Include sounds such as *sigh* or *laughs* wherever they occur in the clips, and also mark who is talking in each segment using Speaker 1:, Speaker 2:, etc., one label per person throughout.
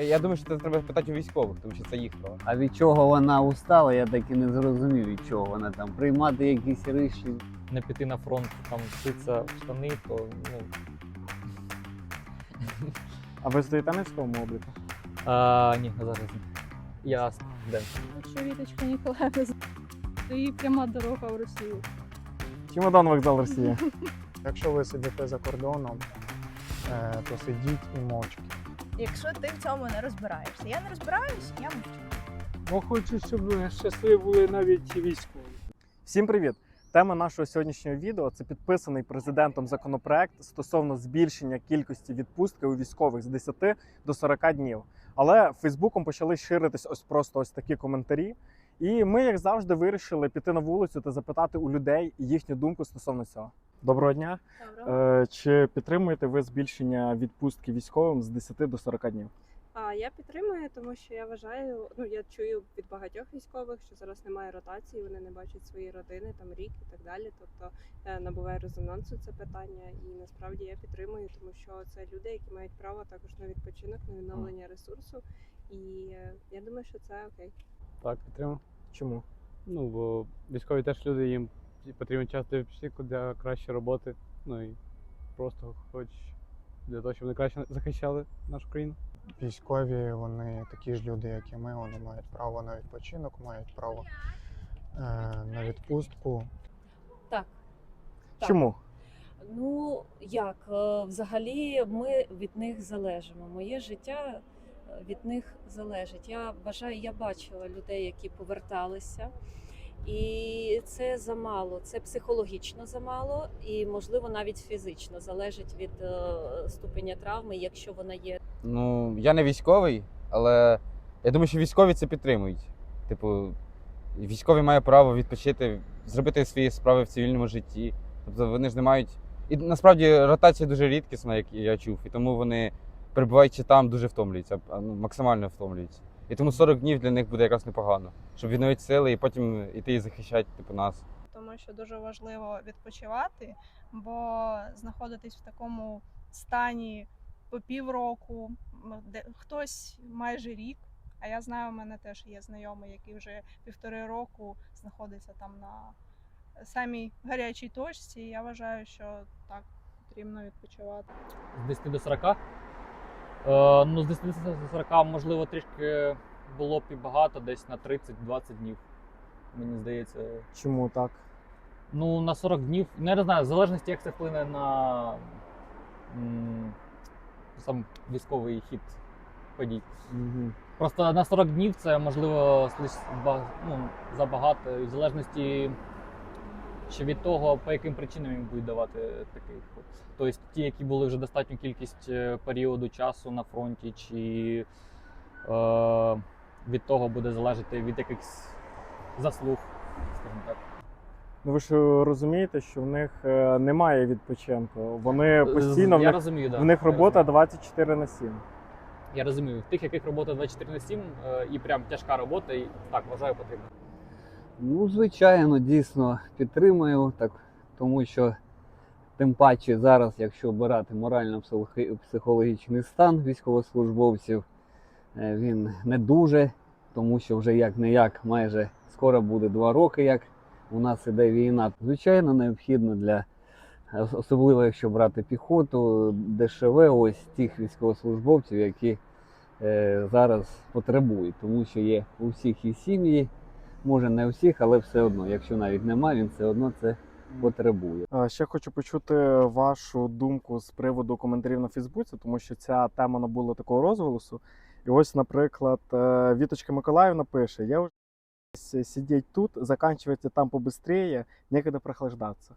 Speaker 1: Я думаю, що це треба питати у військових, тому що це їх право.
Speaker 2: А від чого вона устала, я так і не зрозумів, від чого вона там приймати якісь рішення.
Speaker 3: не піти на фронт, там вшитися в штани, то ну.
Speaker 4: А ви стоїте на військовому обліку?
Speaker 3: А, ні, зараз ні. Я студент.
Speaker 5: Якщо Віточка Ніколаєва, то їй пряма дорога в Росію.
Speaker 4: Чемодан вокзал Росії. *laughs*
Speaker 6: Якщо ви сидите за кордоном, е, то сидіть і мовчки.
Speaker 7: Якщо ти в цьому не розбираєшся. Я не розбираюсь, я мовчу.
Speaker 8: Бо хочу, щоб щасливі були навіть військові.
Speaker 4: Всім привіт! Тема нашого сьогоднішнього відео це підписаний президентом законопроект стосовно збільшення кількості відпустки у військових з 10 до 40 днів. Але Фейсбуком почали ширитись ось просто ось такі коментарі. І ми, як завжди, вирішили піти на вулицю та запитати у людей їхню думку стосовно цього. Доброго дня! Е, Чи підтримуєте ви збільшення відпустки військовим з 10 до 40 днів?
Speaker 9: А я підтримую, тому що я вважаю, ну я чую від багатьох військових, що зараз немає ротації, вони не бачать свої родини там рік і так далі. Тобто е, набуває резонансу це питання, і насправді я підтримую, тому що це люди, які мають право також на відпочинок, на відновлення ресурсу. І е, я думаю, що це окей.
Speaker 8: Так, підтримую.
Speaker 4: Чому?
Speaker 8: Ну, бо військові теж люди, їм потрібен час для відпочинку, для кращої роботи. Ну і просто хоч для того, щоб вони краще захищали нашу країну.
Speaker 6: Військові вони такі ж люди, як і ми. Вони мають право на відпочинок, мають право е, на відпустку.
Speaker 10: Так. Так.
Speaker 4: Чому?
Speaker 10: Ну як е, взагалі ми від них залежимо. Моє життя е, від них залежить. Я вважаю, я бачила людей, які поверталися, і це замало. Це психологічно замало, і можливо навіть фізично залежить від е, ступеня травми, якщо вона є.
Speaker 1: Ну, я не військовий, але я думаю, що військові це підтримують. Типу, військові мають право відпочити, зробити свої справи в цивільному житті. Тобто вони ж не мають. І насправді ротація дуже рідкісна, як я чув, і тому вони, перебуваючи там, дуже втомлюються, ну, максимально втомлюються. І тому 40 днів для них буде якраз непогано, щоб відновити сили і потім іти і захищати типу, нас.
Speaker 7: Тому що дуже важливо відпочивати, бо знаходитись в такому стані по півроку, де хтось майже рік. А я знаю, у мене теж є знайомий, який вже півтори року знаходиться там на самій гарячій точці. І я вважаю, що так потрібно відпочивати.
Speaker 3: З 10 до 40. Е, ну, з 10 до 40, можливо, трішки було б і багато, десь на 30-20 днів. Мені здається.
Speaker 4: Чому так?
Speaker 3: Ну, на 40 днів. Ну, не знаю, в залежності, як це вплине на м, сам військовий хід подій.
Speaker 4: Угу.
Speaker 3: Просто на 40 днів це можливо ну, забагато, і в залежності ще від того, по яким причинам їм будуть давати такий ход. Тобто ті, які були вже достатню кількість е, періоду часу на фронті, чи е, від того буде залежати від якихось заслуг, скажімо так.
Speaker 4: Ну ви ж розумієте, що в них е, немає відпочинку. Вони постійно в
Speaker 3: я
Speaker 4: них,
Speaker 3: розумію, да.
Speaker 4: в них робота 24 на 7.
Speaker 3: Я розумію. В тих, яких робота 24 на 7 е, і прям тяжка робота, і так вважаю потрібно.
Speaker 2: Ну, звичайно, дійсно підтримую, так, тому що тим паче зараз, якщо обирати морально-психологічний стан військовослужбовців, е, він не дуже, тому що вже як не як майже скоро буде два роки, як у нас іде війна. Звичайно, необхідно для особливо якщо брати піхоту, ДШВ, ось тих військовослужбовців, які е, зараз потребують, тому що є у всіх і сім'ї, може не всіх, але все одно, якщо навіть немає, він все одно це потребує.
Speaker 4: Е, Ще хочу почути вашу думку з приводу коментарів на Фейсбуці, тому що ця тема набула такого розголосу. І ось, наприклад, е, Віточка Миколаївна пише: Я вже сидіть тут, заканчивайте там побыстрее, некогда прохлаждатися.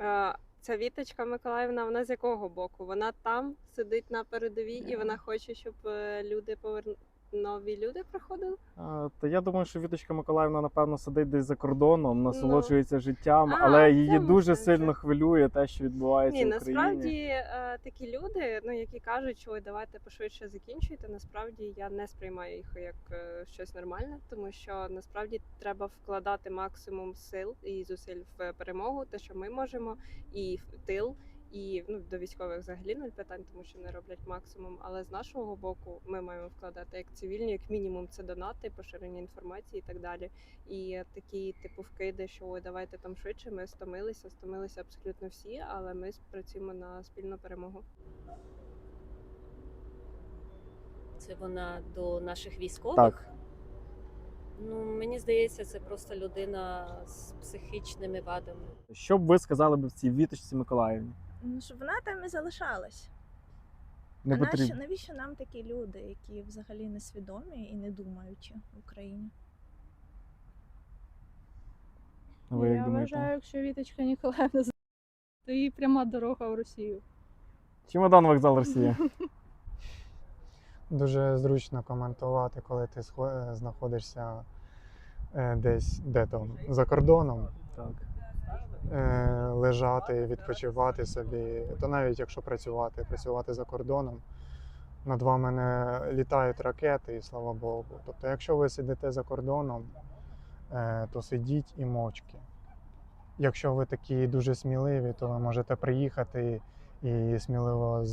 Speaker 9: Е, Ця Віточка Миколаївна, вона з якого боку? Вона там сидить на передовій, і вона хоче, щоб люди поверну... нові люди приходили.
Speaker 4: Е, Та я думаю, що Віточка Миколаївна, напевно, сидить десь за кордоном, насолоджується життям,
Speaker 9: А,
Speaker 4: але її дуже
Speaker 9: сенсі.
Speaker 4: сильно хвилює те, що відбувається
Speaker 9: Ні,
Speaker 4: в Україні.
Speaker 9: насправді е, такі люди, ну які кажуть, що «Ой, давайте пошвидше закінчуйте. Насправді я не сприймаю їх як е, щось нормальне, тому що насправді треба вкладати максимум сил і зусиль в перемогу, те, що ми можемо, і в тил. І ну, до військових взагалі нуль питань, тому що вони роблять максимум. Але з нашого боку ми маємо вкладати як цивільні, як мінімум, це донати, поширення інформації і так далі. І такі типу вкиди, що ой, давайте там швидше. Ми стомилися, стомилися абсолютно всі, але ми працюємо на спільну перемогу.
Speaker 10: Це вона до наших військових.
Speaker 4: Так.
Speaker 10: Ну, мені здається, це просто людина з психічними вадами.
Speaker 4: Що б ви сказали б в цій віточці Миколаївні?
Speaker 11: Ну, щоб вона там і залишалась.
Speaker 4: Не
Speaker 11: а
Speaker 4: потрібно.
Speaker 11: навіщо нам такі люди, які взагалі несвідомі і не думаючі в Україні?
Speaker 4: Ви як
Speaker 5: я
Speaker 4: думаєте?
Speaker 5: вважаю, якщо Віточка Ніколаївна з- то їй пряма дорога в Росію.
Speaker 4: Чемодан вокзал Росія. *laughs*
Speaker 6: Дуже зручно коментувати, коли ти схо- е, знаходишся е, десь де там за кордоном.
Speaker 4: Так.
Speaker 6: Е, лежати, відпочивати собі, то навіть якщо працювати, працювати за кордоном, над вами не літають ракети, і слава Богу. Тобто, якщо ви сидите за кордоном, е, то сидіть і мовчки. Якщо ви такі дуже сміливі, то ви можете приїхати і сміливо е,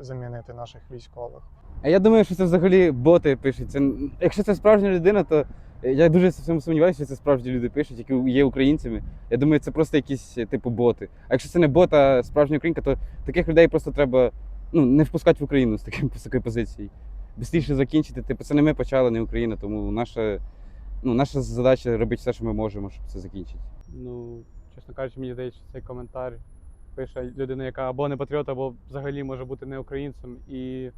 Speaker 6: замінити наших військових.
Speaker 1: А я думаю, що це взагалі боти пишуть. Якщо це справжня людина, то я дуже в цьому сумніваюся, що це справжні люди пишуть, які є українцями. Я думаю, це просто якісь типу боти. А якщо це не бот, а справжня українка, то таких людей просто треба ну, не впускати в Україну з таким *laughs* з такої позиції. Бистріше закінчити. Типу, це не ми почали, не Україна, тому наша, ну, наша задача робити все, що ми можемо, щоб це закінчити.
Speaker 8: Ну, чесно кажучи, мені здається, цей коментар пише людина, яка або не патріот, або взагалі може бути не українцем. І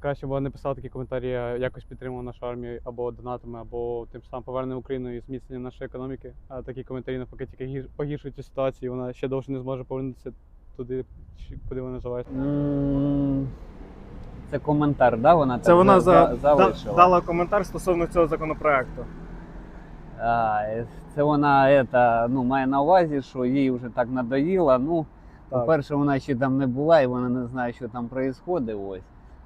Speaker 8: краще б вона не писала такі коментарі, а якось підтримувала нашу армію або донатами, або тим самим повернення Україну і зміцнення нашої економіки. А такі коментарі навпаки тільки погіршують цю ситуацію, і вона ще довше не зможе повернутися туди, куди вона називається.
Speaker 2: Це коментар, да? Вона
Speaker 4: Це
Speaker 2: так
Speaker 4: вона
Speaker 2: за-
Speaker 4: за,
Speaker 2: за-
Speaker 4: дала коментар стосовно цього законопроекту.
Speaker 2: А, це вона ета, ну, має на увазі, що їй вже так надоїло. Ну,
Speaker 4: Так.
Speaker 2: по-перше, вона ще там не була і вона не знає, що там відбувається. Ось.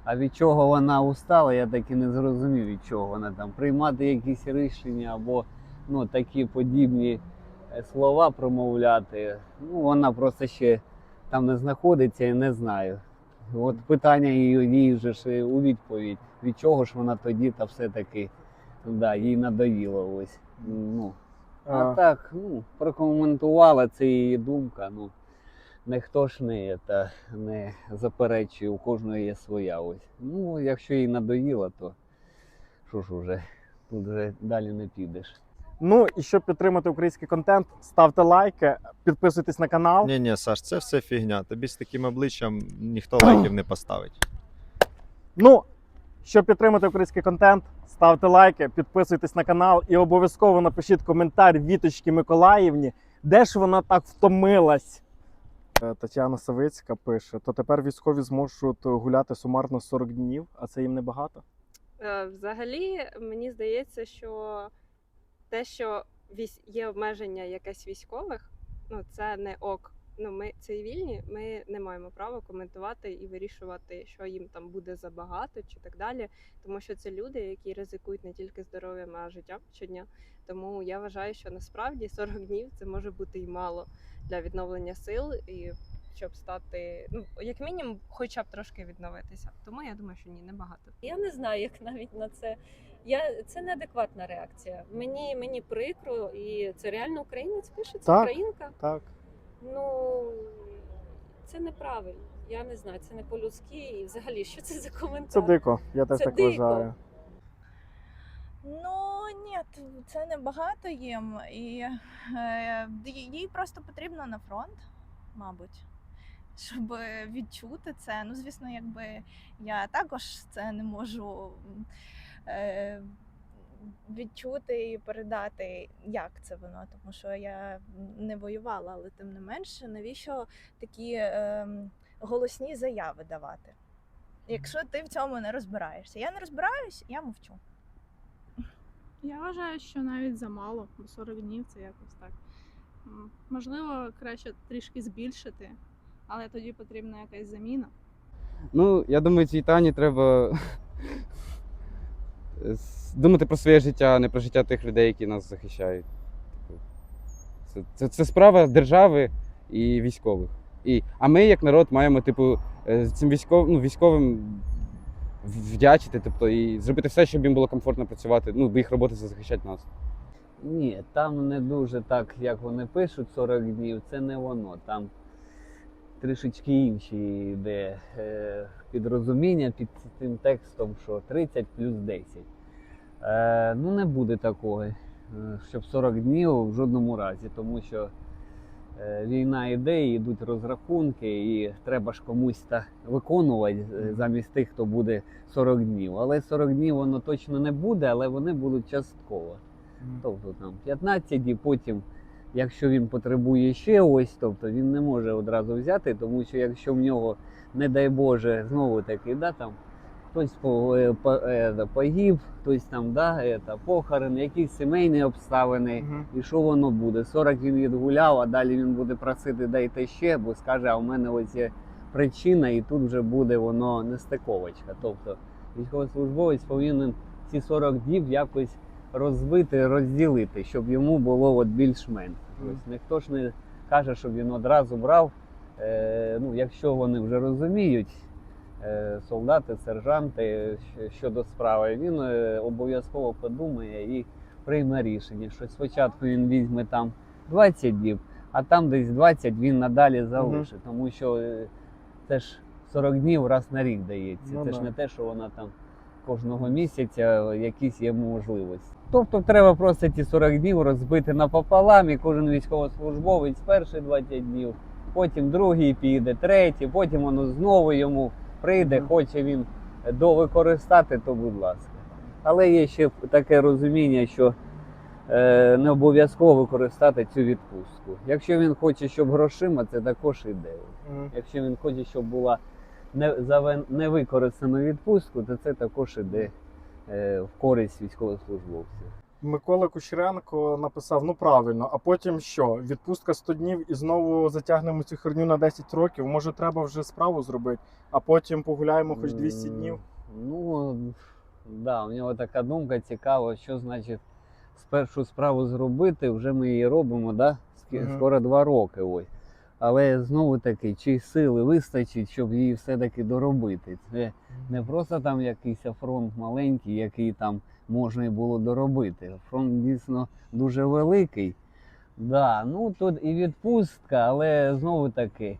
Speaker 2: А від чого вона устала, я так і не зрозумів, від чого вона там приймати якісь рішення або ну, такі подібні е, слова промовляти. Ну, вона просто ще там не знаходиться і не знаю. От питання її, вже ж у відповідь, від чого ж вона тоді та все-таки да, їй надоїло ось. Ну, а
Speaker 4: А,
Speaker 2: так, ну, прокоментувала це її думка. Ну, ніхто ж не, та, не заперечує, у кожного є своя ось. Ну, якщо їй надоїло, то що ж уже, тут вже далі не підеш.
Speaker 4: Ну і щоб підтримати український контент, ставте лайки, підписуйтесь на канал.
Speaker 12: Ні, ні, Саш, це все фігня. Тобі з таким обличчям ніхто лайків не поставить.
Speaker 4: Ну, щоб підтримати український контент, ставте лайки, підписуйтесь на канал і обов'язково напишіть коментар Віточки Миколаївні, де ж вона так втомилась. Тетяна Савицька пише: то тепер військові зможуть гуляти сумарно 40 днів, а це їм небагато.
Speaker 9: Е, Взагалі, мені здається, що те, що є обмеження якесь військових, ну це не ок. Ну, ми цивільні, ми не маємо права коментувати і вирішувати, що їм там буде забагато чи так далі. Тому що це люди, які ризикують не тільки здоров'ям, а життям щодня. Тому я вважаю, що насправді 40 днів це може бути і мало для відновлення сил і щоб стати, ну як мінімум, хоча б трошки відновитися. Тому я думаю, що ні, небагато.
Speaker 10: Я не знаю, як навіть на це. Я це неадекватна реакція. Мені мені прикро, і це реально українець пише, це
Speaker 4: Так.
Speaker 10: українка.
Speaker 4: Так.
Speaker 10: Ну це неправильно. Я не знаю, це не по-людськи. І взагалі, що це за коментар?
Speaker 4: Це дико, я теж
Speaker 10: Це
Speaker 4: так
Speaker 10: дико.
Speaker 4: вважаю.
Speaker 11: Ну ні, це не багато їм, і е, їй просто потрібно на фронт, мабуть, щоб відчути це. Ну, звісно, якби я також це не можу е, відчути і передати, як це воно, тому що я не воювала, але тим не менше, навіщо такі е, голосні заяви давати? Якщо ти в цьому не розбираєшся. Я не розбираюсь, я мовчу.
Speaker 5: Я вважаю, що навіть замало, бо 40 днів це якось так. Можливо, краще трішки збільшити, але тоді потрібна якась заміна.
Speaker 1: Ну, я думаю, цій Тані треба *laughs* думати про своє життя, а не про життя тих людей, які нас захищають. Типу, Це, це, це справа держави і військових. І, а ми, як народ, маємо, типу, е, цим військов, ну, військовим вдячити, тобто, і зробити все, щоб їм було комфортно працювати. Ну, їх робота це захищати нас.
Speaker 2: Ні, там не дуже так, як вони пишуть 40 днів, це не воно. Там трішечки інші йде е, підрозуміння під тим текстом, що 30 плюс 10. Е, ну, не буде такого, е, щоб 40 днів в жодному разі, тому що е, війна йде, і йдуть розрахунки, і треба ж комусь та виконувати е, замість тих, хто буде 40 днів. Але 40 днів воно точно не буде, але вони будуть частково. Тобто там 15 і потім, якщо він потребує ще ось, тобто він не може одразу взяти, тому що якщо в нього, не дай Боже, знову таки, да, там хтось е, по, е, погиб, хтось там, да, та, похорон, якісь сімейні обставини,
Speaker 4: Мгм.
Speaker 2: і що воно буде? 40 він відгуляв, а далі він буде просити дайте ще, бо скаже, а у мене ось є причина, і тут вже буде воно нестиковочка. Тобто військовослужбовець повинен ці 40 днів якось розбити, розділити, щоб йому було от більш-менш. Тобто ніхто ж не каже, щоб він одразу брав. Е, ну, якщо вони вже розуміють, солдати, сержанти щодо справи, він е, обов'язково подумає і прийме рішення, що спочатку він візьме там 20 днів, а там десь 20 він надалі залишить, тому що е, це ж 40 днів раз на рік дається.
Speaker 4: Ну
Speaker 2: це ж не те, що вона там кожного місяця якісь є можливості. Тобто треба просто ці 40 днів розбити напополам, і кожен військовослужбовець перші 20 днів, потім другий піде, третій, потім воно знову йому прийде, хоче він довикористати, то будь ласка. Але є ще таке розуміння, що е, не обов'язково використати цю відпустку. Якщо він хоче, щоб грошима, це також іде. Якщо він хоче, щоб була не, завен- невикористана відпустку, то це також іде е, в користь військовослужбовців.
Speaker 4: Микола Кучеренко написав: ну правильно, а потім що? Відпустка 100 днів і знову затягнемо цю херню на 10 років. Може, треба вже справу зробити, а потім погуляємо хоч 200 днів.
Speaker 2: Ну, да, у нього така думка цікава, що значить спершу справу зробити, вже ми її робимо, да? Скоро два роки. Ось. Але знову таки, чи сили вистачить, щоб її все-таки доробити. Це не просто там якийсь фронт маленький, який там можна було доробити. Фронт дійсно дуже великий. Да, ну тут і відпустка, але знову таки,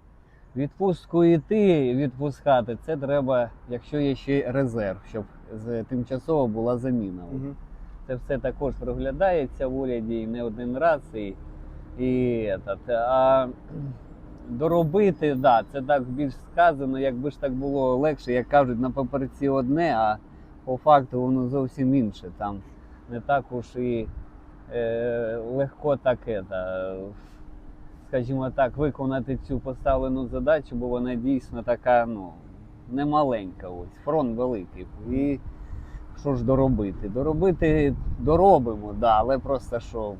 Speaker 2: відпустку йти, відпускати, це треба, якщо є ще резерв, щоб тимчасово була заміна.
Speaker 4: Мгм.
Speaker 2: Це все також проглядається в уряді і не один раз. І, і этот, а *clears throat* доробити, да, це так більш сказано, якби ж так було легше, як кажуть, на паперці одне, а по факту воно зовсім інше. Там не так уж і е, легко таке, та, скажімо так, виконати цю поставлену задачу, бо вона дійсно така, ну, немаленька. Ось, фронт великий. І що ж доробити? Доробити доробимо, да, але просто що,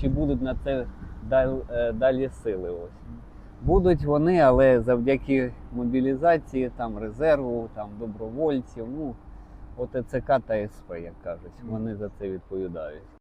Speaker 2: чи будуть на це е, далі сили? Ось. Будуть вони, але завдяки мобілізації, там, резерву, там, добровольців, ну, ОТЦК та СП, як кажуть, вони за це відповідають.